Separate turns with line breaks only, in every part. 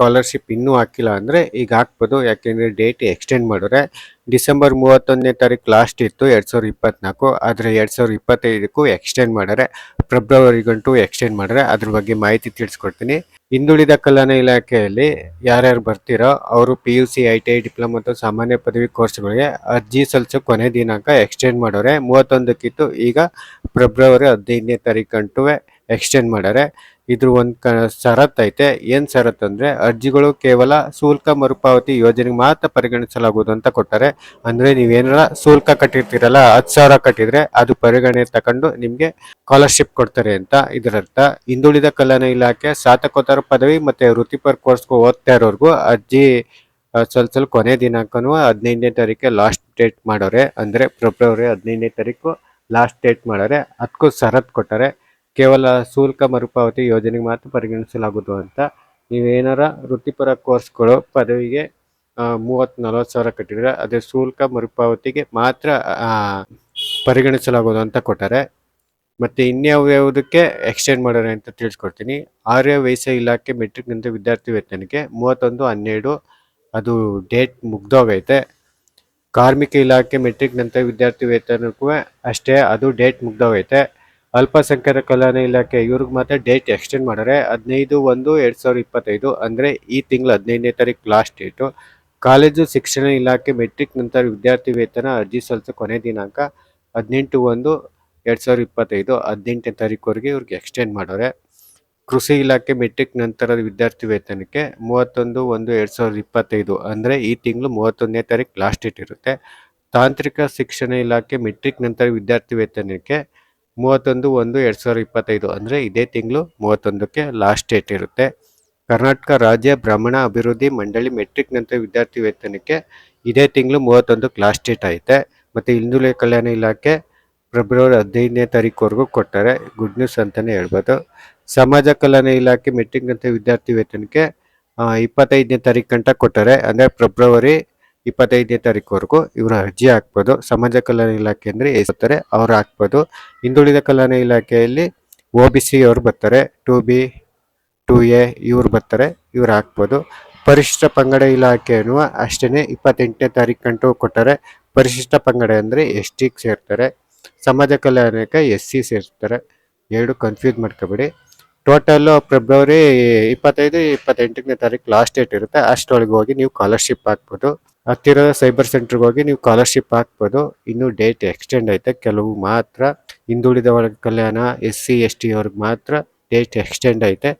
Scholarship ಇನ್ನೂ ಹಾಕಿಲ್ಲ ಅಂದರೆ ಈಗ ಹಾಕ್ಬೋದು. ಯಾಕೆಂದರೆ ಡೇಟ್ ಎಕ್ಸ್ಟೆಂಡ್ ಮಾಡಿದ್ರೆ ಡಿಸೆಂಬರ್ ಮೂವತ್ತೊಂದನೇ ತಾರೀಕು ಲಾಸ್ಟ್ ಇತ್ತು, ಎರಡು ಸಾವಿರದ ಇಪ್ಪತ್ನಾಲ್ಕು. ಆದರೆ ಎರಡು ಸಾವಿರದ ಇಪ್ಪತ್ತೈದಕ್ಕೂ ಎಕ್ಸ್ಟೆಂಡ್ ಮಾಡಿದ್ರೆ ಫೆಬ್ರವರಿಗಂಟು ಎಕ್ಸ್ಟೆಂಡ್ ಮಾಡಿದ್ರೆ ಅದ್ರ ಬಗ್ಗೆ ಮಾಹಿತಿ ತಿಳಿಸ್ಕೊಡ್ತೀನಿ. ಹಿಂದುಳಿದ ಕಲ್ಯಾಣ ಇಲಾಖೆಯಲ್ಲಿ ಯಾರ್ಯಾರು ಬರ್ತೀರೋ ಅವರು P U C I T I diploma ಮತ್ತು ಸಾಮಾನ್ಯ ಪದವಿ ಕೋರ್ಸ್ಗಳಿಗೆ ಅರ್ಜಿ ಸಲ್ಲಿಸೋ ಕೊನೆ ದಿನಾಂಕ ಎಕ್ಸ್ಟೆಂಡ್ ಮಾಡೋರೆ ಮೂವತ್ತೊಂದಕ್ಕಿತ್ತು. ಈಗ ಫೆಬ್ರವರಿ ಹದಿನೈದನೇ ತಾರೀಕಂಟು ಎಕ್ಸ್ಟೆಂಡ್ ಮಾಡ್ಯಾರೆ ಇದ್ರ ಒಂದು ಕ, ಷರತ್ ಐತೆ. ಏನ್ ಷರತ್ ಅಂದ್ರೆ ಅರ್ಜಿಗಳು ಕೇವಲ ಶುಲ್ಕ ಮರುಪಾವತಿ ಯೋಜನೆಗೆ ಮಾತ್ರ ಪರಿಗಣಿಸಲಾಗುವುದು ಅಂತ ಕೊಟ್ಟಾರೆ, ಅಂದ್ರೆ ನೀವೇನಾರ ಶುಲ್ಕ ಕಟ್ಟಿರ್ತೀರಲ್ಲ, ಹತ್ತು ಸಾವಿರ ಕಟ್ಟಿದ್ರೆ ಅದು ಪರಿಗಣನೆ ತಕೊಂಡು ನಿಮಗೆ ಸ್ಕಾಲರ್ಶಿಪ್ ಕೊಡ್ತಾರೆ ಅಂತ ಇದರರ್ಥ. ಹಿಂದುಳಿದ ಕಲ್ಯಾಣ ಇಲಾಖೆ ಸ್ನಾತಕೋತ್ತರ ಪದವಿ ಮತ್ತೆ ವೃತ್ತಿಪರ ಕೋರ್ಸ್ಗೂ ಓದ್ತಾ ಇರೋರ್ಗು ಅರ್ಜಿ ಸ್ವಲ್ಪ ಕೊನೆ ದಿನಾಂಕನೂ ಹದಿನೈದನೇ ತಾರೀಕೆ ಲಾಸ್ಟ್ ಡೇಟ್ ಮಾಡೋರೆ. ಅಂದ್ರೆ ಫೆಬ್ರವರಿ ಹದಿನೈದನೇ ತಾರೀಕು ಲಾಸ್ಟ್ ಡೇಟ್ ಮಾಡೋರೆ. ಅದಕ್ಕೂ ಸರತ್ ಕೊಟ್ಟಾರೆ ಕೇವಲ ಶುಲ್ಕ ಮರುಪಾವತಿ ಯೋಜನೆಗೆ ಮಾತ್ರ ಪರಿಗಣಿಸಲಾಗುವುದು ಅಂತ ನೀವೇನಾರ ವೃತ್ತಿಪರ ಕೋರ್ಸ್ಗಳು ಪದವಿಗೆ ಮೂವತ್ತು ನಲವತ್ತು ಸಾವಿರ ಕಟ್ಟಿದ್ರೆ ಅದೇ ಶುಲ್ಕ ಮರುಪಾವತಿಗೆ ಮಾತ್ರ ಪರಿಗಣಿಸಲಾಗುವುದು ಅಂತ ಕೊಟ್ಟಾರೆ, ಮತ್ತೆ ಇನ್ಯಾವ್ಯಾವುದಕ್ಕೆ ಎಕ್ಸ್ಟೆಂಡ್ ಮಾಡೋಣ ಅಂತ ತಿಳಿಸ್ಕೊಡ್ತೀನಿ. ಆರ್ಯ ವಯಸ್ಸ ಇಲಾಖೆ ಮೆಟ್ರಿಕ್ ನಂತರ ವಿದ್ಯಾರ್ಥಿ ವೇತನಕ್ಕೆ ಮೂವತ್ತೊಂದು, ಹನ್ನೆರಡು, ಅದು ಡೇಟ್ ಮುಗ್ದೋಗೈತೆ. ಕಾರ್ಮಿಕ ಇಲಾಖೆ ಮೆಟ್ರಿಕ್ ನಂತರ ವಿದ್ಯಾರ್ಥಿ ವೇತನಕ್ಕೂ ಅಷ್ಟೇ, ಅದು ಡೇಟ್ ಮುಗ್ದೋಗೈತೆ. ಅಲ್ಪಸಂಖ್ಯಾತ ಕಲ್ಯಾಣ ಇಲಾಖೆ ಇವ್ರಿಗೆ ಮಾತ್ರ ಡೇಟ್ ಎಕ್ಸ್ಟೆಂಡ್ ಮಾಡಿದ್ರೆ ಹದಿನೈದು ಒಂದು ಎರಡು ಸಾವಿರದ ಇಪ್ಪತ್ತೈದು, ಅಂದ್ರೆ ಈ ತಿಂಗಳು ಹದಿನೈದನೇ ತಾರೀಕು ಲಾಸ್ಟ್ ಡೇಟು ಕಾಲೇಜು ಶಿಕ್ಷಣ ಇಲಾಖೆ ಮೆಟ್ರಿಕ್ ನಂತರ ವಿದ್ಯಾರ್ಥಿ ವೇತನ ಅರ್ಜಿ ಸಲ್ಲಿಸೋ ಕೊನೆ ದಿನಾಂಕ ಹದಿನೆಂಟು ಒಂದು ಎರಡು ಸಾವಿರದ ಇಪ್ಪತ್ತೈದು, ಹದಿನೆಂಟನೇ ತಾರೀಕುವರೆಗೆ ಇವ್ರಿಗೆ ಎಕ್ಸ್ಟೆಂಡ್ ಮಾಡೋರೆ. ಕೃಷಿ ಇಲಾಖೆ ಮೆಟ್ರಿಕ್ ನಂತರದ ವಿದ್ಯಾರ್ಥಿ ವೇತನಕ್ಕೆ ಮೂವತ್ತೊಂದು ಒಂದು ಎರಡ್ ಸಾವಿರದ ಇಪ್ಪತ್ತೈದು, ಅಂದ್ರೆ ಈ ತಿಂಗಳು ಮೂವತ್ತೊಂದನೇ ತಾರೀಕು ಲಾಸ್ಟ್ ಡೇಟ್ ಇರುತ್ತೆ. ತಾಂತ್ರಿಕ ಶಿಕ್ಷಣ ಇಲಾಖೆ ಮೆಟ್ರಿಕ್ ನಂತರ ವಿದ್ಯಾರ್ಥಿ ವೇತನಕ್ಕೆ ಮೂವತ್ತೊಂದು ಒಂದು ಎರಡು ಸಾವಿರದ ಇಪ್ಪತ್ತೈದು ಅಂದರೆ ಇದೇ ತಿಂಗಳು ಮೂವತ್ತೊಂದಕ್ಕೆ ಲಾಸ್ಟ್ ಡೇಟ್ ಇರುತ್ತೆ. ಕರ್ನಾಟಕ ರಾಜ್ಯ ಬ್ರಾಹ್ಮಣ ಅಭಿವೃದ್ಧಿ ಮಂಡಳಿ ಮೆಟ್ರಿಕ್ ನಂತರ ವಿದ್ಯಾರ್ಥಿ ವೇತನಕ್ಕೆ ಇದೇ ತಿಂಗಳು ಮೂವತ್ತೊಂದಕ್ಕೆ ಲಾಸ್ಟ್ ಡೇಟ್ ಐತೆ. ಮತ್ತು ಹಿಂದುಳಿದ ಕಲ್ಯಾಣ ಇಲಾಖೆ ಫೆಬ್ರವರಿ ಹದಿನೈದನೇ ತಾರೀಕುವರೆಗೂ ಕೊಟ್ಟಾರೆ ಗುಡ್ ನ್ಯೂಸ್ ಅಂತಲೇ ಹೇಳ್ಬೋದು. ಸಮಾಜ ಕಲ್ಯಾಣ ಇಲಾಖೆ ಮೆಟ್ರಿಕ್ ನಂತರ ವಿದ್ಯಾರ್ಥಿ ವೇತನಕ್ಕೆ ಇಪ್ಪತ್ತೈದನೇ ತಾರೀಕು ಗಂಟ ಕೊಟ್ಟಾರೆ ಅಂದರೆ ಫೆಬ್ರವರಿ ಇಪ್ಪತ್ತೈದನೇ ತಾರೀಕುವರೆಗೂ ಇವರು ಅರ್ಜಿ ಹಾಕ್ಬೋದು. ಸಮಾಜ ಕಲ್ಯಾಣ ಇಲಾಖೆ ಅಂದರೆ ಎಸ್ತಾರೆ ಅವ್ರು ಹಾಕ್ಬೋದು. ಹಿಂದುಳಿದ ಕಲ್ಯಾಣ ಇಲಾಖೆಯಲ್ಲಿ ಒ ಬಿ ಸಿ ಅವ್ರು ಬರ್ತಾರೆ, ಟು ಬಿ, ಟು ಎ ಇವ್ರು ಬರ್ತಾರೆ, ಇವ್ರು ಹಾಕ್ಬೋದು. ಪರಿಶಿಷ್ಟ ಪಂಗಡ ಇಲಾಖೆಯನ್ನು ಅಷ್ಟೇ ಇಪ್ಪತ್ತೆಂಟನೇ ತಾರೀಕು ಗಂಟು ಕೊಟ್ಟರೆ ಪರಿಶಿಷ್ಟ ಪಂಗಡ ಅಂದರೆ ಎಸ್ ಟಿಗೆ ಸೇರ್ತಾರೆ. ಸಮಾಜ ಕಲ್ಯಾಣಕ್ಕೆ ಎಸ್ ಸಿ ಸೇರ್ತಾರೆ. ಎರಡು ಕನ್ಫ್ಯೂಸ್ ಮಾಡ್ಕೋಬೇಡಿ. ಟೋಟಲ್ಲು ಫೆಬ್ರವರಿ ಇಪ್ಪತ್ತೈದು, ಇಪ್ಪತ್ತೆಂಟನೇ ತಾರೀಕು ಲಾಸ್ಟ್ ಡೇಟ್ ಇರುತ್ತೆ. ಅಷ್ಟರೊಳಗೆ ಹೋಗಿ ನೀವು ಸ್ಕಾಲರ್ಶಿಪ್ ಹಾಕ್ಬೋದು. ಹತ್ತಿರದ ಸೈಬರ್ ಸೆಂಟ್ರಿಗೆ ಹೋಗಿ ನೀವು ಸ್ಕಾಲರ್ಶಿಪ್ ಹಾಕ್ಬೋದು. ಇನ್ನು ಡೇಟ್ ಎಕ್ಸ್ಟೆಂಡ್ ಐತೆ. ಕೆಲವು ಮಾತ್ರ ಹಿಂದುಳಿದ ವರ್ಗ ಕಲ್ಯಾಣ ಎಸ್ ಸಿ ಎಸ್ ಟಿ ಅವ್ರಿಗೆ ಮಾತ್ರ ಡೇಟ್ ಎಕ್ಸ್ಟೆಂಡ್ ಐತೆ.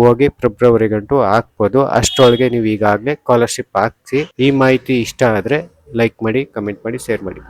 ಹೋಗಿ ಫೆಬ್ರವರಿ ಗಂಟು ಹಾಕ್ಬೋದು. ಅಷ್ಟರೊಳಗೆ ನೀವು ಈಗಾಗಲೇ ಸ್ಕಾಲರ್ಶಿಪ್ ಹಾಕ್ಸಿ. ಈ ಮಾಹಿತಿ ಇಷ್ಟ ಆದರೆ ಲೈಕ್ ಮಾಡಿ ಕಮೆಂಟ್ ಮಾಡಿ ಶೇರ್ ಮಾಡಿ.